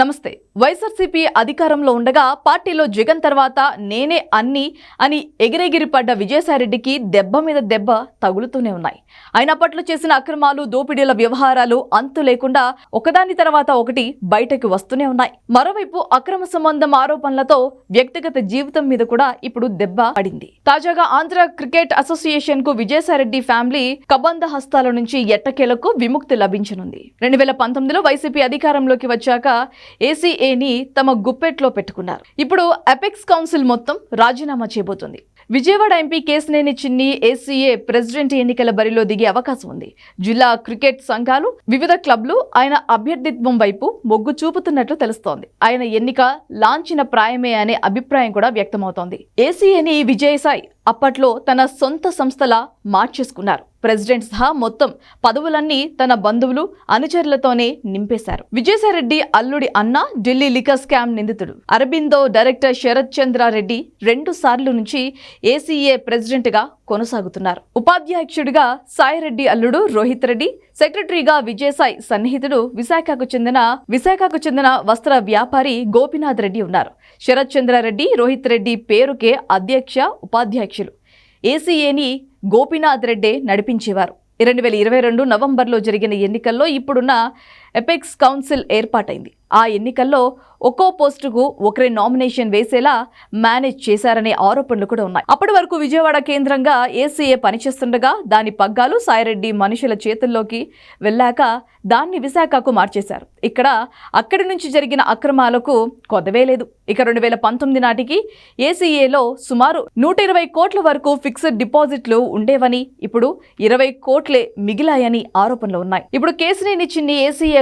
నమస్తే. వైఎస్ఆర్సీపీ అధికారంలో ఉండగా పార్టీలో జగన్ తర్వాత నేనే అన్ని అని ఎగిరెగిరి పడ్డ విజయసాయిరెడ్డికి దెబ్బ మీద దెబ్బ తగులుతూనే ఉన్నాయి. ఆయన అప్పట్లో చేసిన అక్రమాలు దోపిడీల వ్యవహారాలు అంతు లేకుండా ఒకదాని తర్వాత ఒకటి బయటకు వస్తూనే ఉన్నాయి. మరోవైపు అక్రమ సంబంధం ఆరోపణలతో వ్యక్తిగత జీవితం మీద కూడా ఇప్పుడు దెబ్బ పడింది. తాజాగా ఆంధ్ర క్రికెట్ అసోసియేషన్కు విజయసాయిరెడ్డి ఫ్యామిలీ కబంధ హస్తాల నుంచి ఎట్టకేలకు విముక్తి లభించనుంది. రెండు వేల పంతొమ్మిదిలో వైసీపీ అధికారంలోకి వచ్చాక ఏసీఏని తమ గుప్పెట్లో పెట్టుకున్నారు. ఇప్పుడు అపెక్స్ కౌన్సిల్ మొత్తం రాజీనామా చేయబోతుంది. విజయవాడ ఎంపీ కేసినేని చిన్ని ఏసీఏ ప్రెసిడెంట్ ఎన్నికల బరిలో దిగే అవకాశం ఉంది. జిల్లా క్రికెట్ సంఘాలు వివిధ క్లబ్లు ఆయన అభ్యర్థిత్వం వైపు మొగ్గు చూపుతున్నట్లు తెలుస్తోంది. ఆయన ఎన్నిక లాంఛన ప్రాయమే అనే అభిప్రాయం కూడా వ్యక్తమవుతోంది. ఏసీఏని విజయసాయి అప్పట్లో తన సొంత సంస్థలా మార్చేసుకున్నారు. ప్రెసిడెంట్ సహా మొత్తం పదవులన్నీ తన బంధువులు అనుచరులతోనే నింపేశారు. విజయసాయిరెడ్డి అల్లుడి అన్న ఢిల్లీ లికర్ స్కామ్ నిందితుడు. అరబిందో డైరెక్టర్ శరత్ చంద్ర రెడ్డి రెండు సార్లు నుంచి ఏసీఏ ప్రెసిడెంట్గా కొనసాగుతున్నారు. ఉపాధ్యక్షుడిగా సాయిరెడ్డి అల్లుడు రోహిత్ రెడ్డి సెక్రటరీగా విజయసాయి సన్నిహితుడు విశాఖకు చెందిన విశాఖకు చెందిన వస్త్ర వ్యాపారి గోపినాథ్ రెడ్డి ఉన్నారు. శరత్ చంద్రారెడ్డి రోహిత్ రెడ్డి పేరుకే అధ్యక్ష ఉపాధ్యక్షులు ఏసీఏని గోపినాథ్ రెడ్డే నడిపించేవారు. రెండు వేల ఇరవై రెండు నవంబర్లో జరిగిన ఎన్నికల్లో ఇప్పుడున్న ఎపెక్స్ కౌన్సిల్ ఏర్పాటైంది. ఆ ఎన్నికల్లో ఒక్కో పోస్టుకు ఒకరి నామినేషన్ వేసేలా మేనేజ్ చేశారనే ఆరోపణలు కూడా ఉన్నాయి. అప్పటి వరకు విజయవాడ కేంద్రంగా ఏసీఏ పనిచేస్తుండగా దాని పగ్గాలు సాయిరెడ్డి మనుషుల చేతుల్లోకి వెళ్ళాక దాన్ని విశాఖకు మార్చేశారు. ఇక్కడ అక్కడి నుంచి జరిగిన అక్రమాలకు కొదవే లేదు. ఇక రెండు వేల పంతొమ్మిది నాటికి ఏసీఏలో సుమారు నూట ఇరవై కోట్ల వరకు ఫిక్స్డ్ డిపాజిట్లు ఉండేవని ఇప్పుడు ఇరవై కోట్లే మిగిలాయని ఆరోపణలు ఉన్నాయి. ఇప్పుడు కేసినేని చిన్ని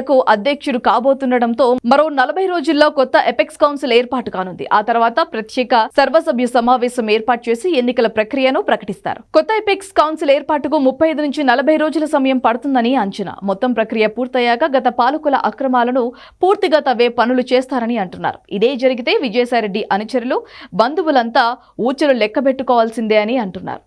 మేరకు అధ్యక్షుడు కాబోతుండటంతో మరో నలభై రోజుల్లో కొత్త ఎపెక్స్ కౌన్సిల్ ఏర్పాటు కానుంది. ఆ తర్వాత ప్రత్యేక సర్వసభ్య సమావేశం ఏర్పాటు చేసి ఎన్నికల ప్రక్రియను ప్రకటిస్తారు. కొత్త ఎపెక్స్ కౌన్సిల్ ఏర్పాటుకు ముప్పై ఐదు నుంచి నలభై రోజుల సమయం పడుతుందని అంచనా. మొత్తం ప్రక్రియ పూర్తయ్యాక గత పాలకుల అక్రమాలను పూర్తిగా తవ్వే పనులు చేస్తారని అంటున్నారు. ఇదే జరిగితే విజయసాయిరెడ్డి అనుచరులు బంధువులంతా ఊచలు లెక్కబెట్టుకోవాల్సిందే అని అంటున్నారు.